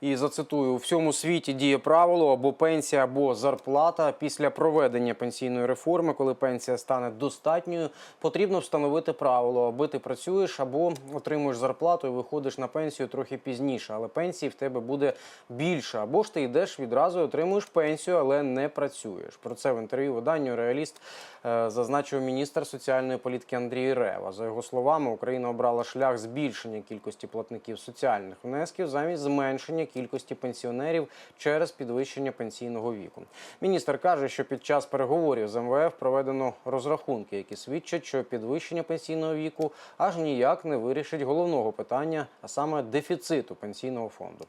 І зацитую: у всьому світі діє правило або пенсія, або зарплата. Після проведення пенсійної реформи, коли пенсія стане достатньою, потрібно встановити правило, аби ти працюєш або отримуєш зарплату і виходиш на пенсію трохи пізніше, але пенсії в тебе буде більше. Або ж ти йдеш відразу і отримуєш пенсію, але не працюєш. Про це в інтерв'ю виданню Реаліст е, зазначив міністр соціальної політики Андрій Рева. За його словами, Україна обрала шлях збільшення кількості платників соціальних внесків замість зменшення кількості пенсіонерів через підвищення пенсійного віку. Міністр каже, що під час переговорів з МВФ проведено розрахунки, які свідчать, що підвищення пенсійного віку аж ніяк не вирішить головного питання, а саме дефіциту пенсійного фонду.